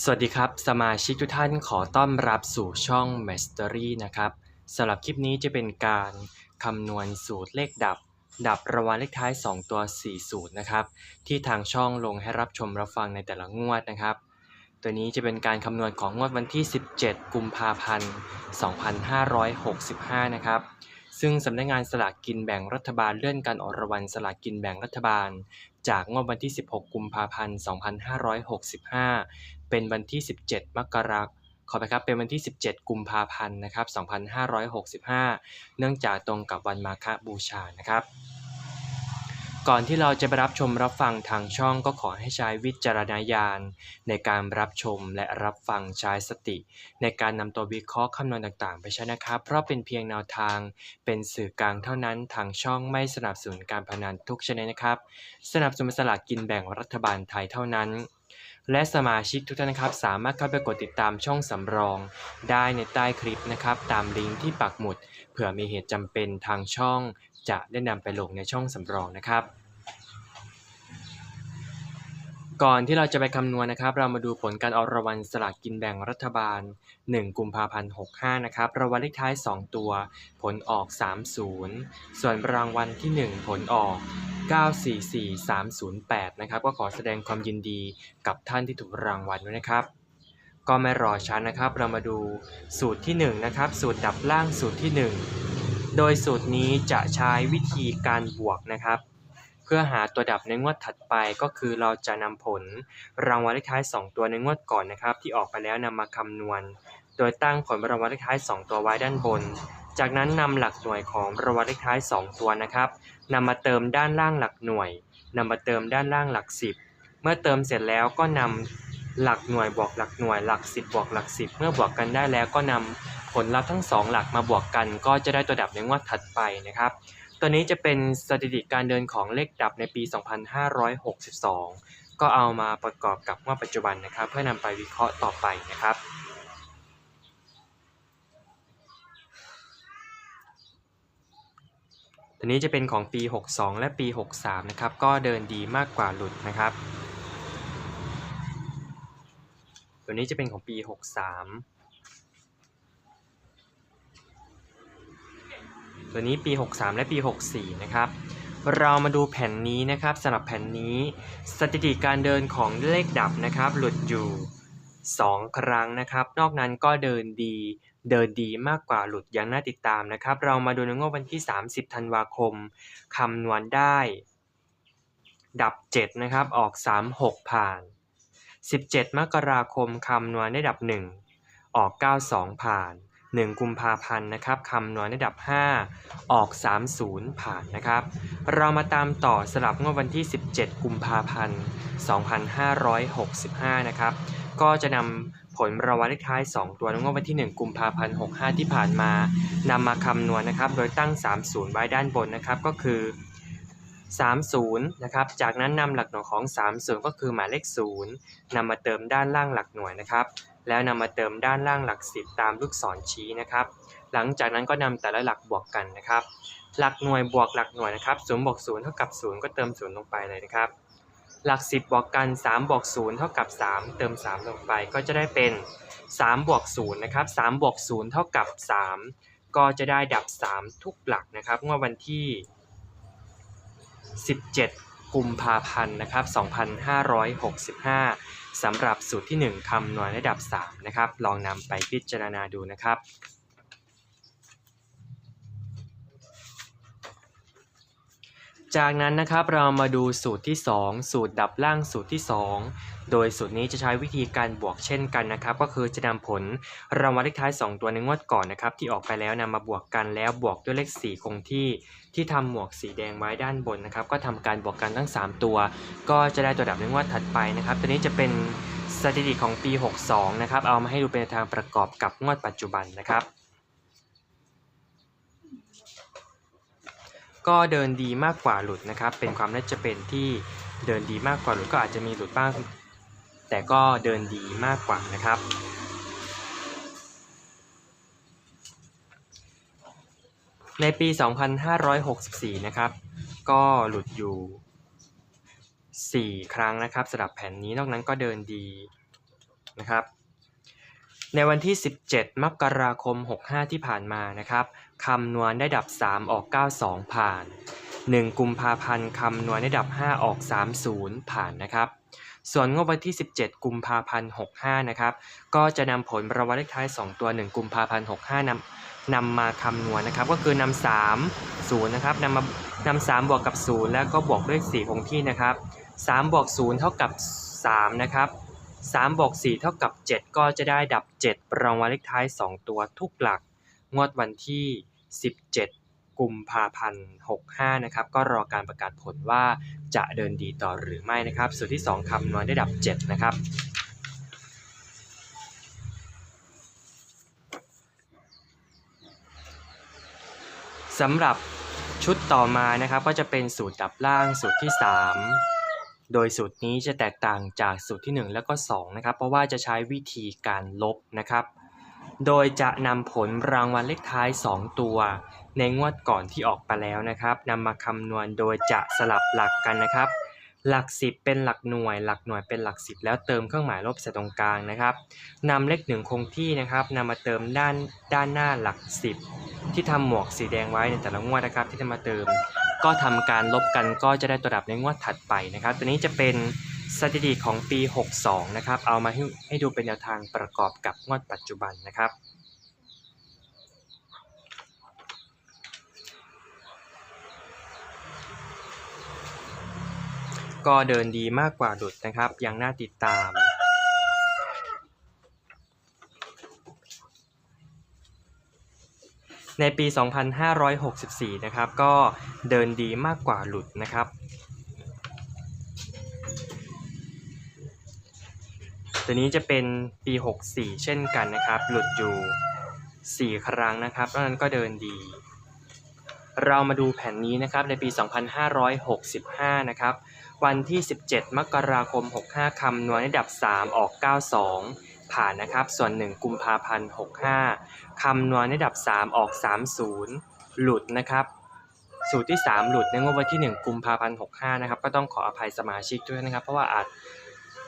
สวัสดีครับ สมาชิกทุกท่านขอต้อนรับสู่ช่อง Mastery นะครับสำหรับคลิปนี้จะเป็นการคำนวณสูตรเลขดับ ดับรางวัลเลขท้าย 2 ตัว 4 สูตรนะครับ ที่ทางช่องลงให้รับชมรับฟังในแต่ละงวดนะครับ ตัวนี้จะเป็นการคำนวณของงวดวันที่ 17 กุมภาพันธ์ 2565 นะครับซึ่งสำนักงานสลากกินแบ่งรัฐบาลเลื่อนการออกรางวัลสลากกินแบ่งรัฐบาล จากงวดวันที่ 16 กุมภาพันธ์ 2565 เป็นวันที่ 17 มกราคมขอไปครับเป็นวันที่ 17 กุมภาพันธ์นะครับ 2565 เนื่องจากตรงกับวันมาฆบูชานะครับ ก่อนที่เราจะไปรับชมรับฟังทางช่องก็ขอให้ใช้วิจารณญาณ ในการรับชมและรับฟังใช้สติ ในการนำตัววิเคราะห์คำนวณต่างๆ ไปใช้นะครับ เพราะเป็นเพียงแนวทางเป็นสื่อกลางเท่านั้นทางช่องไม่สนับสนุนการพนันทุกชนิดนะครับ สนับสนุนสลากกินแบ่งรัฐบาลไทยเท่านั้น และสมาชิกทุกท่านนะครับสามารถเข้าไปกดติดตามช่องสำรอง ได้ในใต้คลิปนะครับ ตามลิงก์ที่ปักหมุด เผื่อมีเหตุจำเป็นทางช่อง จะได้นำไปลงในช่องสำรองนะครับ ก่อนที่เราจะไปคำนวณนะครับ เรามาดูผลการออกรางวัลสลากกินแบ่งรัฐบาล 1 กุมภาพันธ์ 65 นะครับรางวัลเลขท้าย 2 ตัว ผลออก 30 ส่วนรางวัลที่ 1 ผลออก 944308 นะครับ ก็ขอแสดงความยินดีกับท่านที่ถูกรางวัลด้วยนะครับ ก็ไม่รอช้านะครับ เรามาดูสูตรที่1นะครับ สูตรดับล่างสูตรที่ 1 โดยสูตรนี้จะใช้วิธีการบวกนะครับ เพื่อหาตัวดับในงวดถัดไปก็คือเราจะนำผลรางวัลเลขท้าย 2 ตัวในงวดก่อนนะครับ ที่ออกไปแล้วนำมาคำนวณ โดยตั้งผลรางวัลเลขท้าย 2 ตัวไว้ด้านบน จากนั้นนำหลักหน่วยของรางวัลเลขท้าย 2 ตัวนะครับนำมาเติมด้านล่างหลักหน่วยนำมาเติมด้านล่างหลัก 10 เมื่อเติมเสร็จแล้วก็นำหลักหน่วยบวกหลักหน่วยหลัก 10บวกหลัก 10 เมื่อบวกกันได้แล้วก็นำผลลัพธ์ทั้ง 2 หลักมาบวกกัน ก็จะได้ตัวดับในงวดถัดไปนะครับตัวนี้จะเป็นสถิติการเดินของเลขดับในปี 2562 ก็เอามาประกอบกับงวดปัจจุบันนะครับ เพื่อนำไปวิเคราะห์ต่อไปนะครับ ตัวนี้จะเป็นของปี 62 และปี 63 นะครับ ก็เดินดีมากกว่าหลุดนะครับ ตัวนี้จะเป็นของปี 63 ตัวนี้ปี 63 และปี 64 นะครับ เรามาดูแผ่นนี้นะครับสำหรับแผ่นนี้ สถิติการเดินของเลขดับนะครับ หลุดอยู่ 2 ครั้งนะครับ นอกนั้นก็เดินดี เดินดีมากกว่าหลุดย่างน่าติดตามนะครับ เรามาดูในงวดวันที่ 30 ธันวาคม คำนวณได้ ดับ 7 นะครับ ออก 36 ผ่าน 17 มกราคม คำนวณได้ดับ 1 ออก 92 ผ่าน 1 กุมภาพันธ์นะครับ คำนวณได้ดับ 5 ออก 30 ผ่านนะครับ เรามาตามต่อสลับงวดวันที่ 17 กุมภาพันธ์ 2565 นะครับ ก็จะนำผลรางวัลเลขท้าย 2 ตัวงวดวันที่ 1 กุมภาพันธ์ 65 ที่ผ่านมานำมาคำนวณนะครับ โดยตั้ง 30 ไว้ด้านบนนะครับ ก็คือ 30 นะครับ จากนั้นนำหลักหน่วยของ 30 ก็คือหมายเลข 0นำมาเติมด้านล่างหลักหน่วยนะครับ แล้วนำมาเติมด้านล่างหลัก 10 ตามลูกศรชี้นะครับ หลังจากนั้นก็นำแต่ละหลักบวกกันนะครับ หลักหน่วยบวกหลักหน่วยนะครับ0บวก0เท่ากับ 0 ก็เติม 0 ลงไปเลยนะครับ หลัก 10 บวกกัน 3 บวก 0 เท่ากับ 3 เติม 3 ลงไปก็จะได้เป็น3บวก0นะครับ3บวก0เท่ากับ 3 ก็จะได้ดับ 3 ทุกหลักนะครับงวดวันที่ 17 กุมภาพันธ์นะครับ 2565สำหรับสูตรที่ 1คำนวณระดับ 3 นะครับ ลองนำไปพิจารณาดูนะครับ จากนั้นนะครับเรามาดูสูตรที่ 2 สูตรดับล่างสูตรที่ 2 โดยสูตรนี้จะใช้วิธีการบวกเช่นกันนะครับ ก็คือจะนำผลรางวัลเลขท้าย 2 ตัวในงวดก่อนนะครับที่ออกไปแล้วนำมาบวกกันแล้วบวกด้วยเลข4คงที่ที่ทำหมวกสีแดงไว้ด้านบนนะครับ ก็ทำการบวกกันทั้ง 3 ตัว ก็จะได้ตัวดับในงวดถัดไปนะครับ ตัวนี้จะเป็นสถิติของปี 62 นะครับเอามาให้ดูเป็นทางประกอบกับงวดปัจจุบันนะครับ ก็เดินดีมากกว่าหลุดนะครับ เป็นความน่าจะเป็นที่เดินดีมากกว่าหลุดก็อาจจะมีหลุดบ้าง แต่ก็เดินดีมากกว่านะครับ ในปี 2564 นะครับ ก็หลุดอยู่ 4 ครั้งนะครับสำหรับแผ่นนี้นอกนั้นก็เดินดีนะครับ ในวันที่ 17 มกราคม 65 ที่ผ่านมานะครับคำนวณได้ดับ 3 ออก 92 ผ่าน 1 กุมภาพันธ์คำนวณได้ดับ 5 ออก 30 ผ่านนะครับ ส่วนงวดวันที่ 17 กุมภาพันธ์ 65 นะครับ ก็จะนำผลรางวัลเลขท้าย 2 ตัว 1 กุมภาพันธ์ 65นำนำมาคำนวณนะครับ ก็คือนำ3 0นะครับนำมานำ3บวกกับ 0 แล้วก็บวกด้วย4คงที่นะครับ3บวก0เท่ากับ3นะครับ 3บวก4เท่ากับ 7 ก็จะได้ดับ 7 รางวัลเลขท้าย 2 ตัวทุกหลัก งวดวันที่ 17 กุมภาพันธ์65 นะครับ ก็รอการประกาศผลว่าจะเดินดีต่อหรือไม่นะครับ ส่วนที่ 2คำนวณได้ดับ 7 นะครับสำหรับชุดต่อมานะครับก็จะเป็นสูตรดับล่างสูตรที่ 3 โดยสูตรนี้จะแตกต่างจากสูตรที่ 1 แล้วก็2นะครับ เพราะว่าจะใช้วิธีการลบนะครับ โดยจะนำผลรางวัลเลขท้าย 2 ตัว ในงวดก่อนที่ออกไปแล้วนะครับนำมาคำนวณโดยจะสลับหลักกันนะครับ หลัก 10 เป็นหลักหน่วย หลักหน่วยเป็นหลัก 10 แล้วเติมเครื่องหมายลบใส่ตรงกลางนะครับนำเลขหนึ่งคงที่นะครับนำมาเติมด้านด้านหน้าหลัก 10 ที่ทำหมวกสีแดงไว้ในแต่ละงวดนะครับที่จะมาเติม ก็ทำการลบกันก็จะได้ตัวดับในงวดถัดไปนะครับ ตัวนี้จะเป็นสถิติของปี 62 นะครับ เอามาให้ให้ดูเป็นแนวทางประกอบกับงวดปัจจุบันนะครับก็เดินดีมากกว่าดุดนะครับ ยังน่าติดตาม ในปี 2564 นะครับ ก็เดินดีมากกว่าหลุดนะครับ ตัวนี้จะเป็นปี 64 เช่นกันนะครับ หลุดอยู่ 4 ครั้งนะครับเพราะนั้นก็เดินดี เรามาดูแผ่นนี้นะครับในปี 2565 นะครับ วันที่ 17 มกราคม 65 คำนวณระดับ 3 ออก 92 ผ่านนะครับ ส่วน 1 กุมภาพันธ์ 65 คำนวณระดับ 3 ออก 30 หลุดนะครับ สูตรที่ 3 หลุดในงวดวันที่ 1 กุมภาพันธ์ 65 นะครับ ก็ต้องขออภัยสมาชิกด้วยนะครับ เพราะว่าอาจ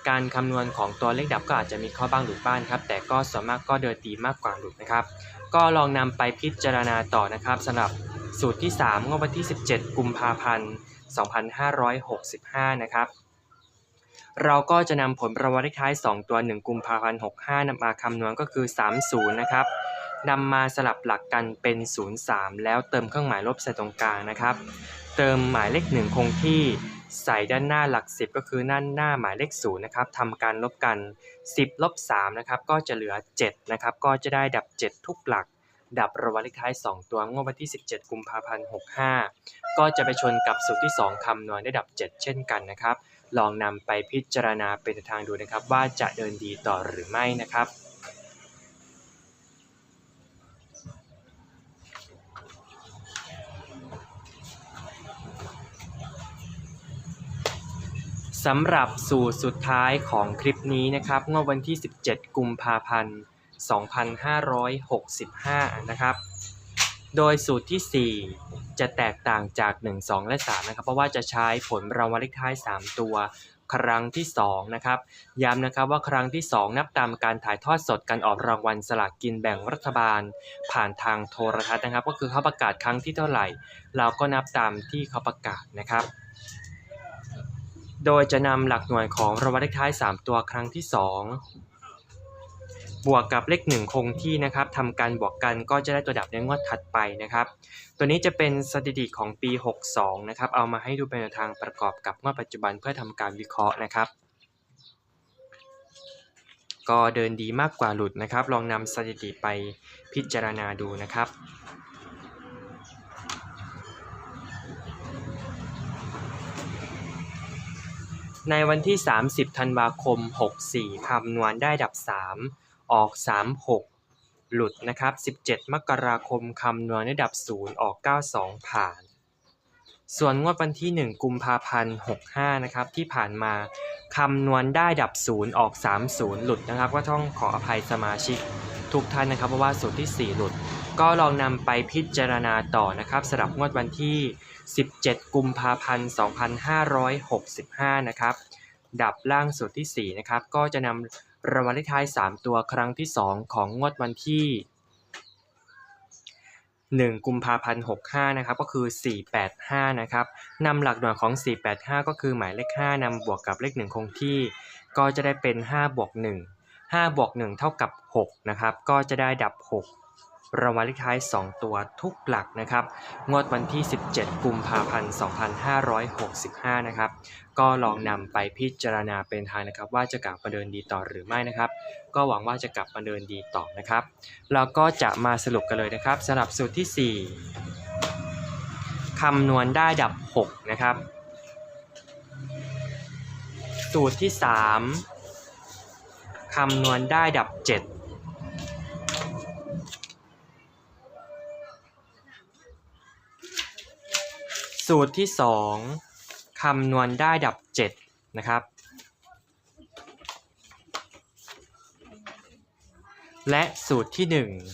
การคำนวณของตัวเลขดับก็อาจจะมีข้อบ้างหลุดบ้างครับ แต่ก็ส่วนมากก็เดินดีมากกว่าหลุดนะครับ ก็ลองนำไปพิจารณาต่อนะครับสำหรับสูตรที่ 3งวดวันที่ 17 กุมภาพันธ์ 2565 นะครับ เราก็จะนำผลประวัติท้าย 2 ตัว 1 กุมภาพันธ์65นำมาคำนวณก็คือ 30 นะครับนำมาสลับหลักกันเป็น 03 แล้วเติมเครื่องหมายลบใส่ตรงกลางนะครับ เติมหมายเลข 1 คงที่ใส่ด้านหน้าหลัก 10 ก็คือด้านหน้าหมายเลข0นะครับทำการลบกัน 10ลบ3นะครับก็จะเหลือ7นะครับก็จะได้ดับ 7 ทุกหลัก ดับรางวัลเลขท้าย 2 ตัวงวดวันที่ 17 กุมภาพันธ์65 ก็จะไปชนกับสูตรที่ 2คำนวณได้ดับ 7 เช่นกันนะครับ ลองนำไปพิจารณาเป็นทางดูนะครับ ว่าจะเดินดีต่อหรือไม่นะครับสำหรับสูตรสุดท้ายของคลิปนี้นะครับงวดวันที่ 17 กุมภาพันธ์ 2565 นะครับ โดยสูตรที่ 4 จะแตกต่างจาก 1 2 และ 3 นะครับ เพราะว่าจะใช้ผลรางวัลเลขท้าย 3 ตัว ครั้งที่ 2 นะครับ ย้ำนะครับว่าครั้งที่ 2 นับตามการถ่ายทอดสดการออกรางวัลสลากกินแบ่งรัฐบาล ผ่านทางโทรทัศน์นะครับ ก็คือเขาประกาศครั้งที่เท่าไหร่ เราก็นับตามที่เขาประกาศนะครับโดยจะนำหลักหน่วยของรางวัลเลขท้าย 3 ตัวครั้งที่ 2 บวกกับเลข 1 คงที่นะครับทำการบวกกันก็จะได้ตัวดับในงวดถัดไปนะครับ ตัวนี้จะเป็นสถิติของปี 62 นะครับ เอามาให้ดูเป็นแนวทางประกอบกับงวดปัจจุบันเพื่อทำการวิเคราะห์นะครับ ก็เดินดีมากกว่าหลุดนะครับ ลองนำสถิติไปพิจารณาดูนะครับในวันที่ 30 ธันวาคม 64 คำนวณได้ดับ 3 ออก 36 หลุดนะครับ 17 มกราคมคำนวณได้ดับ 0 ออก 92 ผ่าน ส่วนงวดวันที่ 1 กุมภาพันธ์65 นะครับ ที่ผ่านมาคำนวณได้ดับ 0 ออก 30 หลุดนะครับ ก็ต้องขออภัยสมาชิกทุกท่านนะครับเพราะว่าสูตรที่ 4 หลุด ก็ลองนำไปพิจารณาต่อนะครับสำหรับงวดวันที่ 17 กุมภาพันธ์ 2565 นะครับ ดับล่างสูตรที่ 4 นะครับ ก็จะนำ รางวัลเลขท้าย 3 ตัวครั้งที่ 2 ของงวดวันที่ 1 กุมภาพันธ์65 นะครับ ก็คือ 485 นะครับนำหลักหน่วยของ 485 ก็คือหมายเลข 5นำบวกกับเลข 1 คงที่ ก็จะได้เป็น 5 บวก 1 5 บวก 1 เท่ากับ 6 นะครับ ก็จะได้ดับ 6 รางวัลเลขท้าย 2 ตัวทุกหลักนะครับ งวดวันที่ 17 กุมภาพันธ์ 2565 นะครับ ก็ลองนำไปพิจารณาเป็นทางนะครับ ว่าจะกลับมาเดินดีต่อหรือไม่นะครับ ก็หวังว่าจะกลับมาเดินดีต่อนะครับแล้วก็จะมาสรุปกันเลยนะครับสำหรับสูตรที่ 4 คำนวณได้ดับ 6 นะครับ สูตรที่ 3คำนวณได้ดับ 7 สูตรที่ 2คำนวณได้ดับ 7 นะครับ และสูตรที่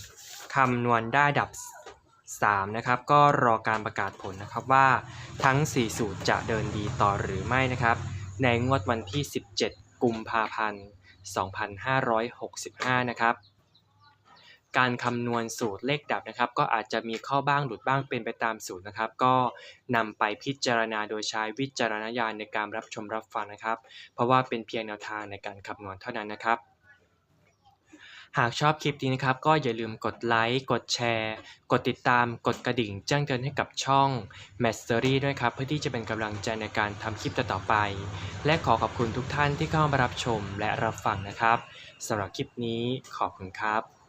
1คำนวณได้ดับ 3 นะครับ ก็รอการประกาศผลนะครับว่าทั้ง 4 สูตรจะเดินดีต่อหรือไม่นะครับ ในงวดวันที่ 17 กุมภาพันธ์ 2565 นะครับ การคำนวณสูตรเลขดับนะครับ ก็อาจจะมีข้าบ้างหลุดบ้างเป็นไปตามสูตรนะครับ ก็นำไปพิจารณาโดยใช้วิจารณญาณในการรับชมรับฟังนะครับ เพราะว่าเป็นเพียงแนวทางในการคำนวณเท่านั้นนะครับ หากชอบคลิปนี้นะครับ ก็อย่าลืมกดไลค์กดแชร์ กดติดตามกดกระดิ่งแจ้งเตือนให้กับช่อง m a s t e r y ด้วยครับเพื่อที่จะเป็นกำลังใจในการทำคลิปต่อไป และขอขอบคุณทุกท่านที่เข้ามารับชมและรับฟังนะครับสำหรับคลิปนี้ขอบคุณครับ